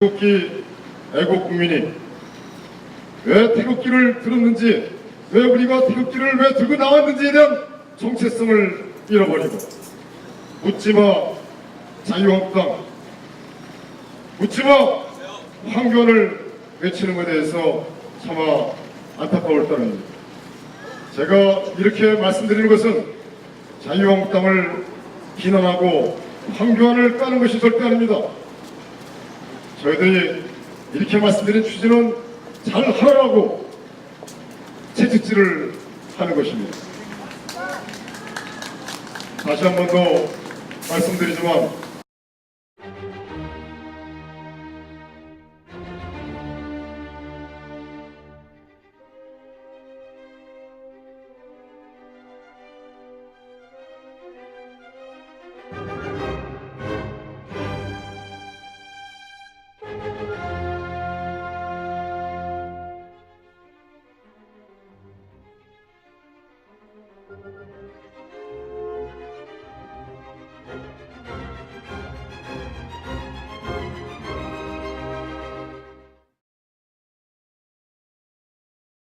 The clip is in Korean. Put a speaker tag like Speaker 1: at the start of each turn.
Speaker 1: 태극기 애국 국민이 왜 태극기를 들었는지 왜 우리가 태극기를 왜 들고 나왔는지에 대한 정체성을 잃어버리고 묻지마 자유한국당 묻지마 황교안을 외치는 것에 대해서 차마 안타까울 따릅니다. 제가 이렇게 말씀드리는 것은 자유한국당을 비난하고 황교안을 까는 것이 절대 아닙니다. 저희들이 이렇게 말씀드린 취지는 잘 하라고 채찍질을 하는 것입니다. 다시 한 번 더 말씀드리지만 Thank you.